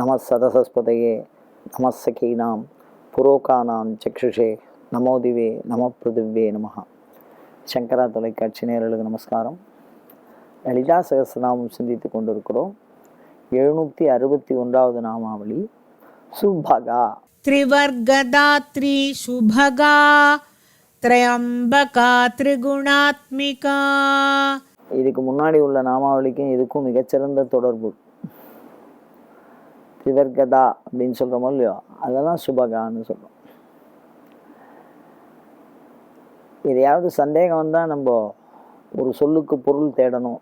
நம சதசஸ்பதையே நமசகீனாம் புரோகானாம் சக்ஷுஷே நமோதிவே நம பிருதிவே நமகா சங்கரா தொலைக்காட்சி நேரலுக்கு நமஸ்காரம். லலிதா சகசிரநாமம் சிந்தித்து கொண்டிருக்கிறோம். எழுநூற்றி அறுபத்தி ஒன்றாவது நாமாவளி. சுபகா. திரிவர்கதாத்ரி சுபகா. திரையம்பகா திரிகுணாத்மிகா. இதுக்கு முன்னாடி உள்ள நாமாவளிக்கும் இதுக்கும் மிகச்சிறந்த தொடர்பு. திவர்கதா அப்படின்னு சொல்கிறோமோ இல்லையோ அதெல்லாம் சுபகான்னு சொல்கிறோம் எதையாவது சந்தேகம் வந்தால் நம்ம ஒரு சொல்லுக்கு பொருள் தேடணும்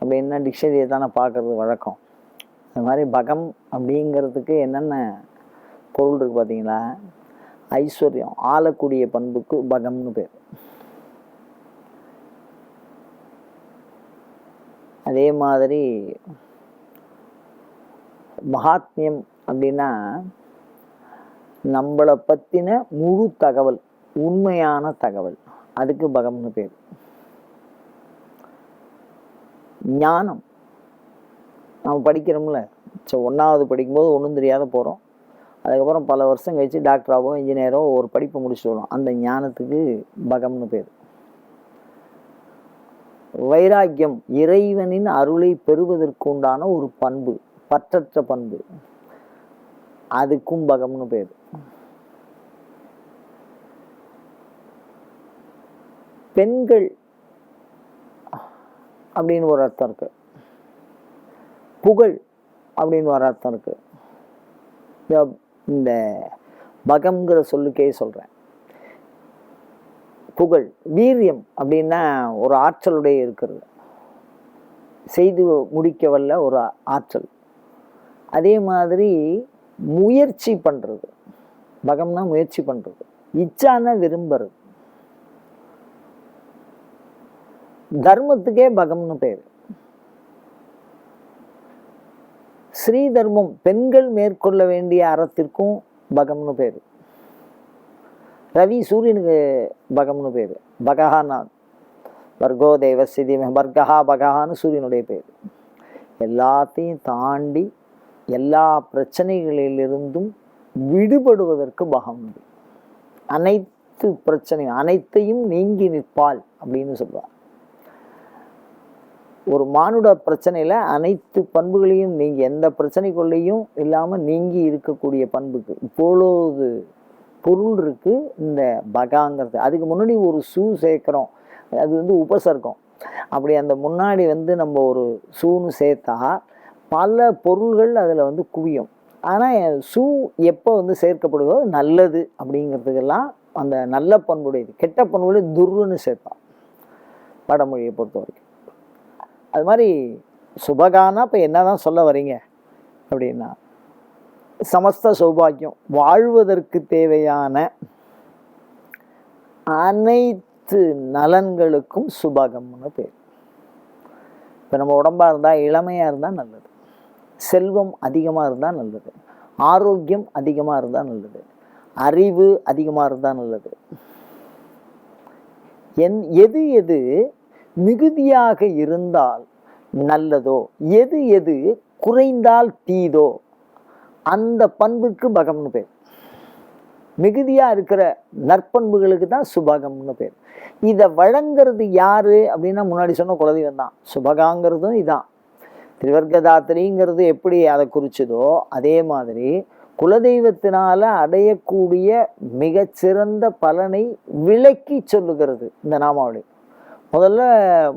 அப்படின்னா டிக்ஷனரியை தானே பார்க்கறது வழக்கம். இந்த மாதிரி பகம் அப்படிங்கிறதுக்கு என்னென்ன பொருள் இருக்குது பார்த்தீங்களா? ஐஸ்வர்யம் ஆளக்கூடிய பண்புக்கு பகம்னு பேர். அதே மாதிரி மகாத்மியம் அப்படின்னா நம்மளை பற்றின முழு தகவல் உண்மையான தகவல். அதுக்கு பகம்னு பேர். ஞானம். நம்ம படிக்கிறோம்ல. ஸோ ஒன்றாவது படிக்கும்போது ஒன்றும் தெரியாத போகிறோம் அதுக்கப்புறம் பல வருஷம் கழித்து டாக்டராகவோ இன்ஜினியரோ ஒரு படிப்பை முடிச்சுட்டு வரும் அந்த ஞானத்துக்கு பகம்னு பேர். வைராக்கியம் இறைவனின் அருளை பெறுவதற்கு உண்டான ஒரு பண்பு. பற்றற்ற பண்பு. அதுக்கும் பகம்னு பேர். பெண்கள் அப்படின்னு ஒரு அர்த்தம் இருக்கு. புகழ் அப்படின்னு ஒரு அர்த்தம் இருக்கு. இந்த- பகம்ங்கிற சொல்லுக்கே சொல்றேன். புகழ் வீரியம் அப்படின்னா ஒரு ஆற்றலுடைய இருக்கிறது. செய்து முடிக்க வல்ல ஒரு ஆற்றல். அதே மாதிரி முயற்சி பண்றது. பகம்னா முயற்சி பண்றது. இச்சான விரும்புறது. தர்மத்துக்கே பகம்னு பேர். ஸ்ரீ தர்மம் பெண்கள் மேற்கொள்ள வேண்டிய அறத்திற்கும் பகம்னு பேர். ரவி சூரியனுக்கு பகம்னு பேர். பகஹானா வர்கோ தேவசிதி வர்கஹா பகஹான்னு சூரியனுடைய பேர். எல்லாத்தையும் தாண்டி எல்லா பிரச்சனைகளிலிருந்தும் விடுபடுவதற்கு பகம் அனைத்து பிரச்சனை அனைத்தையும் நீங்கி நிற்பாள் அப்படின்னு சொல்வார். ஒரு மானுட பிரச்சனையில அனைத்து பண்புகளையும் நீங்கள் எந்த பிரச்சனைக்குள்ளேயும் இல்லாம நீங்கி இருக்கக்கூடிய பண்புக்கு இப்பொழுது பொருள் இருக்கு இந்த பகாங்கிறது. அதுக்கு முன்னாடி ஒரு சூ சேர்க்கிறோம். அது வந்து உபசர்க்கம். அப்படி அந்த முன்னாடி வந்து நம்ம ஒரு சூன்னு சேர்த்தா பல பொருள்கள் அதில் வந்து குவியும். ஆனால் சூ எப்போ வந்து சேர்க்கப்படுதோ நல்லது அப்படிங்கிறதுக்கெல்லாம் அந்த நல்ல பண்புடையது கெட்ட பண்புடைய துர்ன்னு சேர்ப்பான் வடமொழியை பொறுத்த வரைக்கும் அது மாதிரி சுபகானா இப்போ என்னதான் சொல்ல வரீங்க அப்படின்னா சமஸ்த சௌபாக்கியம் வாழ்வதற்கு தேவையான அனைத்து நலன்களுக்கும் சுபகம்னு பேர். இப்போ நம்ம உடம்பாக இருந்தால் இளமையாக இருந்தால் நல்லது. செல்வம் அதிகமாக இருந்தால் நல்லது. ஆரோக்கியம் அதிகமாக இருந்தால் நல்லது. அறிவு அதிகமாக இருந்தால் நல்லது. என் எது எது மிகுதியாக இருந்தால் நல்லதோ எது எது குறைந்தால் தீதோ அந்த பண்புக்கு பகம்னு பேர். மிகுதியாக இருக்கிற நற்பண்புகளுக்கு தான் சுபகம்னு பேர். இதை வழங்கிறது யாரு அப்படின்னா முன்னாடி சொன்ன குலதெய்வம் தான். சுபகாங்கிறதும் இதான். திரிவர்க்கதாத்திரிங்கிறது எப்படி அதை குறிச்சதோ அதே மாதிரி குலதெய்வத்தினால அடையக்கூடிய மிகச்சிறந்த பலனை விளக்கி சொல்லுகிறது இந்த நாமாவளி. முதல்ல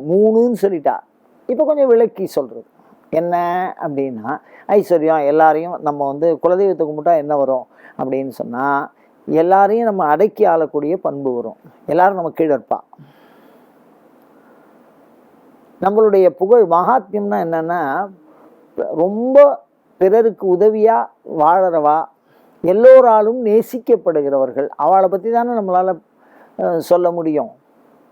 மூணுன்னு சொல்லிட்டா. இப்போ கொஞ்சம் விளக்கி சொல்கிறது என்ன அப்படின்னா ஐஸ்வர்யம் எல்லாரையும் நம்ம வந்து குலதெய்வத்தை கும்பிட்டா என்ன வரும் அப்படின்னு சொன்னால் எல்லாரையும் நம்ம அடக்கி ஆளக்கூடிய பண்பு வரும். எல்லாரும் நம்ம கீழே இருப்பா. நம்மளுடைய புகழ் மகாத்மியம்னா என்னென்னா ரொம்ப பிறருக்கு உதவியாக வாழறவா எல்லோராலும் நேசிக்கப்படுகிறவர்கள். அவளை பற்றி தானே நம்மளால் சொல்ல முடியும்.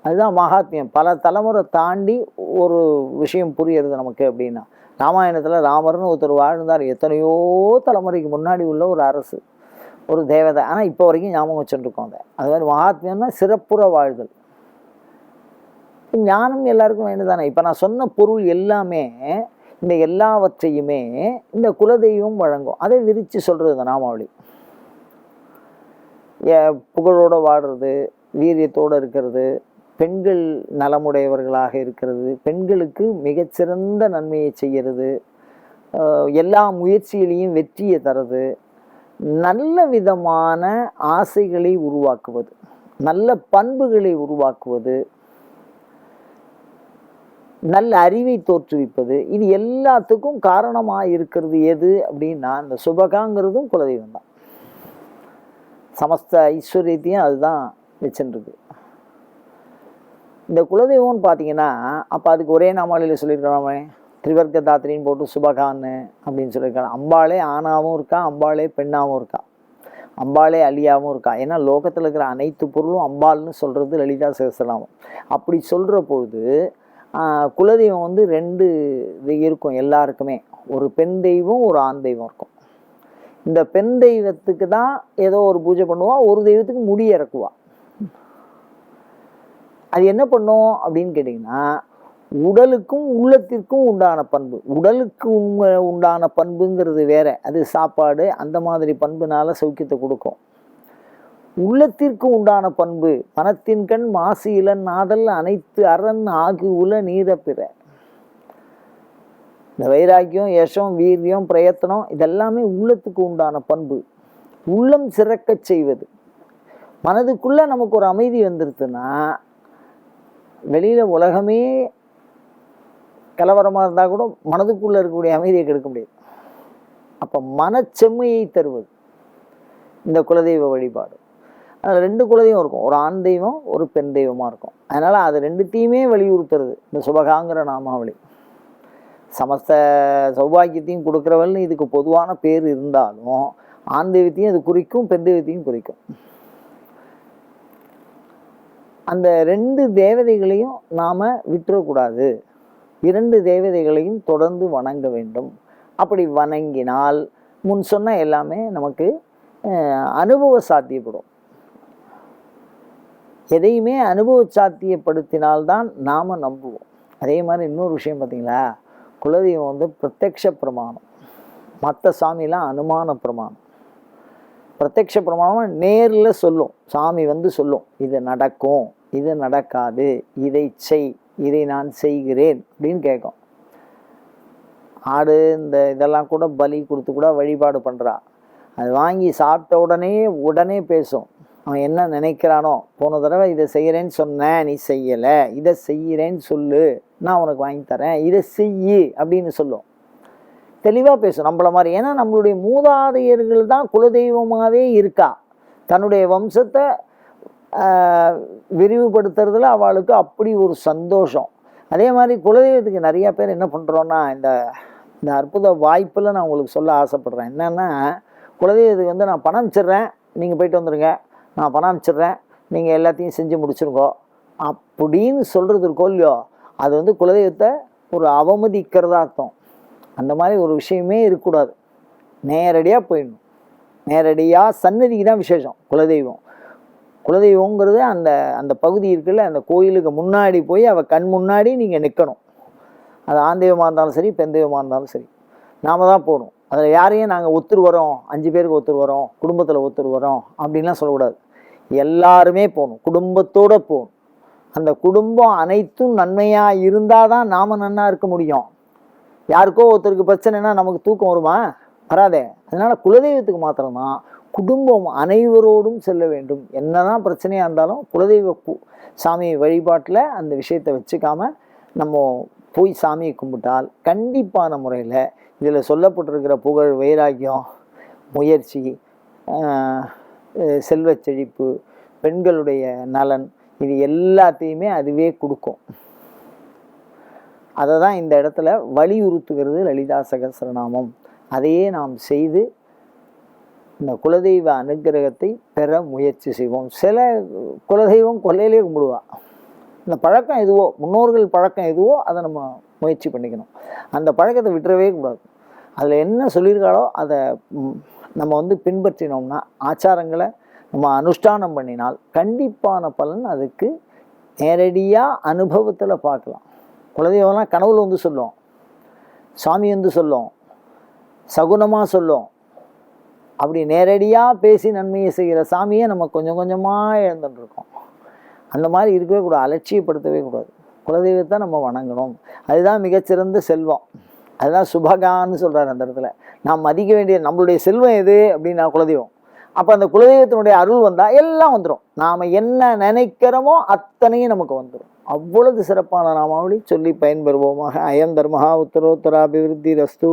அதுதான் மகாத்மியம். பல தலைமுறை தாண்டி ஒரு விஷயம் புரியுறது நமக்கு அப்படின்னா. ராமாயணத்தில் ராமர்னு ஒருத்தர் வாழ்ந்தார். எத்தனையோ தலைமுறைக்கு முன்னாடி உள்ள ஒரு அரசு ஒரு தேவதை. ஆனால் இப்போ வரைக்கும் ஞாபகம் வச்சுருக்கோம் அதை. அது மாதிரி மகாத்மியம்னா சிறப்புற வாழ்தல். ஞானம் எல்லாருக்கும் வேண்டுதானே? இப்போ நான் சொன்ன பொருள் எல்லாமே இந்த எல்லாவற்றையுமே இந்த குலதெய்வம் வழங்கும். அதை விரித்து சொல்கிறது இந்த நாமாவளி. ஏ- புகழோட வாடுறது வீரியத்தோடு இருக்கிறது பெண்கள் நலமுடையவர்களாக இருக்கிறது பெண்களுக்கு மிகச்சிறந்த நன்மையை செய்கிறது எல்லா முயற்சியிலையும் வெற்றியை தரது. நல்ல விதமான ஆசைகளை உருவாக்குவது நல்ல பண்புகளை உருவாக்குவது நல்ல அறிவை தோற்றுவிப்பது. இது எல்லாத்துக்கும் காரணமாக இருக்கிறது எது அப்படின்னா இந்த சுபகாங்கிறதும் குலதெய்வம் தான். சமஸ்த ஐஸ்வர்யத்தையும் அதுதான் வச்சுருக்கு இந்த குலதெய்வம்னு பார்த்தீங்கன்னா அப்போ அதுக்கு ஒரே நாமாளியில் சொல்லியிருக்கலாமே. திரிவர்க்க தாத்திரின்னு போட்டு சுபகான்னு அப்படின்னு சொல்லியிருக்காங்க அம்பாளே ஆணாவும் இருக்கா அம்பாளே பெண்ணாகவும் இருக்கா? அம்பாளே அழியாவும் இருக்கா? ஏன்னா லோகத்தில் இருக்கிற அனைத்து பொருளும் அம்பாள்னு சொல்கிறது லலிதா சகஸ்ரநாமம் அப்படி சொல்கிற பொழுது குலதெய்வம் வந்து ரெண்டு இது இருக்கும் எல்லாருக்குமே. ஒரு பெண் தெய்வம் ஒரு ஆண் தெய்வம் இருக்கும். இந்த பெண் தெய்வத்துக்கு தான் ஏதோ ஒரு பூஜை பண்ணுவா ஒரு தெய்வத்துக்கு முடி இறக்குவா. அது என்ன பண்ணும் அப்படின்னு கேட்டிங்கன்னா உடலுக்கும் உள்ளத்திற்கும் உண்டான பண்பு. உடலுக்கு உண்டான பண்புங்கிறது வேற. அது சாப்பாடு அந்த மாதிரி பண்புனால சௌக்கியத்தை கொடுக்கும். உள்ளத்திற்கு உண்டான பண்பு. மனத்தின் கண் மாசு இளன் நாதல் அனைத்து அரண் ஆகு உல நீர பிற. இந்த வைராக்கியம் யசம் வீரியம் பிரயத்தனம் இதெல்லாமே உள்ளத்துக்கு உண்டான பண்பு. உள்ளம் சிறக்கச் செய்வது. மனதுக்குள்ள நமக்கு ஒரு அமைதி வந்துருதுன்னா வெளியில உலகமே கலவரமாக இருந்தால் கூட மனதுக்குள்ள இருக்கக்கூடிய அமைதியை கெடுக்க முடியாது. அப்போ மனச்செம்மையை தருவது. இந்த குலதெய்வ வழிபாடு. அதில் ரெண்டு குலதெய்வம் இருக்கும். ஒரு ஆண் தெய்வம் ஒரு பெண் தெய்வமாக இருக்கும். அதனால் அது ரெண்டுத்தையுமே வலியுறுத்துறது. இந்த சுபகாங்கிற நாமாவளி. சமஸ்த சௌபாகியத்தையும் கொடுக்குறவள்னு இதுக்கு பொதுவான பேர் இருந்தாலும் ஆண் தெய்வத்தையும் அது குறிக்கும் பெண் தெய்வத்தையும் குறிக்கும். அந்த ரெண்டு தேவதைகளையும் நாம் விட்டுறக்கூடாது. இரண்டு தேவதைகளையும் தொடர்ந்து வணங்க வேண்டும். அப்படி வணங்கினால் முன் சொன்ன எல்லாமே நமக்கு அனுபவ சாத்தியப்படும். எதையுமே அனுபவ சாத்தியப்படுத்தினால்தான் நாம் நம்புவோம். அதே மாதிரி இன்னொரு விஷயம் பார்த்தீங்களா? குலதெய்வம் வந்து பிரத்யக்ஷ பிரமாணம். மற்ற சாமிலாம் அனுமான பிரமாணம். பிரத்யக்ஷ பிரமாணம் நேரில் சொல்லும். சாமி வந்து சொல்லும். இது நடக்கும். இது நடக்காது. இதை செய். இதை நான் செய்கிறேன் அப்படின்னு கேட்கும். ஆடு இந்த இதெல்லாம் கூட பலி கொடுத்து கூட வழிபாடு பண்ணுறா அது வாங்கி சாப்பிட்ட உடனே உடனே பேசும். அவன் என்ன நினைக்கிறானோ போன தடவை இதை செய்கிறேன்னு சொன்னேன் நீ செய்யலை. இதை செய்கிறேன்னு சொல்லு. நான் உனக்கு வாங்கி தரேன். இதை செய்யி அப்படின்னு சொல்லும் தெளிவாக பேசும் நம்மள மாதிரி. ஏன்னா நம்மளுடைய மூதாதையர்கள் தான் குலதெய்வமாகவே இருக்கா. தன்னுடைய வம்சத்தை விரிவுபடுத்துறதுல அவளுக்கு அப்படி ஒரு சந்தோஷம். அதே மாதிரி குலதெய்வத்துக்கு நிறையா பேர் என்ன பண்ணுறோன்னா இந்த இந்த அற்புத வாய்ப்பில் நான் உங்களுக்கு சொல்ல ஆசைப்பட்றேன். என்னென்னா குலதெய்வத்துக்கு வந்து நான் பணம் வச்சிட்றேன் நீங்கள் போயிட்டு வந்துடுங்க நான் பணம் அனுப்பிச்சிடுறேன். நீங்கள் எல்லாத்தையும் செஞ்சு முடிச்சிருக்கோ அப்படின்னு சொல்கிறது இருக்கோ இல்லையோ அது வந்து குலதெய்வத்தை ஒரு அவமதிக்கிறதா அர்த்தம். அந்த மாதிரி ஒரு விஷயமே இருக்கக்கூடாது. நேரடியாக போயிடணும். நேரடியாக சன்னதிக்கு தான் விசேஷம் குலதெய்வம். குலதெய்வங்கிறது அந்த அந்த பகுதி இருக்குல்ல அந்த கோயிலுக்கு முன்னாடி போய் அவள் கண் முன்னாடி நீங்கள் நிற்கணும் அது ஆண் தெய்வமாக இருந்தாலும் சரி பெண் தெய்வமாக இருந்தாலும் சரி. நாம தான் போகணும். அதில் யாரையும் நாங்கள் ஒத்துரு வரோம் அஞ்சு பேருக்கு ஒத்துரு வரோம் குடும்பத்தில் ஒத்துரு வரோம் அப்படின்லாம் சொல்லக்கூடாது. எல்லாருமே போகணும். குடும்பத்தோடு போகணும். அந்த குடும்பம் அனைத்தும் நன்மையாக இருந்தால் தான் நாம் நன்னா இருக்க முடியும். யாருக்கோ ஒருத்தருக்கு பிரச்சனைனா நமக்கு தூக்கம் வருமா? வராதே. அதனால் குலதெய்வத்துக்கு மாத்திரம்தான் குடும்பம் அனைவரோடும் செல்ல வேண்டும். என்னதான் பிரச்சனையாக இருந்தாலும் குலதெய்வ சாமி வழிபாட்டில் அந்த விஷயத்தை வச்சுக்காம நம்ம போய் சாமியை கும்பிட்டால் கண்டிப்பான முறையில் இதில் சொல்லப்பட்டிருக்கிற புகழ் வைராக்கியம் முயற்சி செல்வச் செழிப்பு பெண்களுடைய நலன் இது எல்லாத்தையுமே அதுவே கொடுக்கும். அதை தான் இந்த இடத்துல வலியுறுத்துகிறது லலிதா சகஸ்ரநாமம் அதையே நாம் செய்து இந்த குலதெய்வ அனுக்கிரகத்தை பெற முயற்சி செய்வோம். சில குலதெய்வம் கொல்லையிலே கும்பிடுவான் இந்த பழக்கம் எதுவோ முன்னோர்கள் பழக்கம் எதுவோ அதை நம்ம முயற்சி பண்ணிக்கணும். அந்த பழக்கத்தை விட்டுறவே கூடாது. அதில் என்ன சொல்லியிருக்காளோ அதை நம்ம வந்து பின்பற்றினோம்னா ஆச்சாரங்களை நம்ம அனுஷ்டானம் பண்ணினால் கண்டிப்பான பலன் அதுக்கு நேரடியாக அனுபவத்தில் பார்க்கலாம். குலதெய்வம்லாம் கனவுல வந்து சொல்லும். சாமி வந்து சொல்லும். சகுனமாக சொல்லும். அப்படி நேரடியாக பேசி நன்மையை செய்கிற சாமியை நம்ம கொஞ்சம் கொஞ்சமாக இழந்துட்டுருக்கோம். அந்த மாதிரி இருக்கவே கூடாது அலட்சியப்படுத்தவே கூடாது. குலதெய்வத்தை நம்ம வணங்கணும். அதுதான் மிகச்சிறந்த செல்வம். அதுதான் சுபகான்னு சொல்கிறார் அந்த இடத்துல. நாம் மதிக்க வேண்டிய நம்மளுடைய செல்வம் எது அப்படின்னா குலதெய்வம். அப்போ அந்த குலதெய்வத்தினுடைய அருள் வந்தால் எல்லாம் வந்துடும் நாம் என்ன நினைக்கிறோமோ அத்தனையும் நமக்கு வந்துடும் அவ்வளவு சிறப்பான நாமாவளி சொல்லி பயன்பெறுவோமாக. அயம் தர்மஹா உத்தரோத்தராபிவிருத்தி ரஸ்து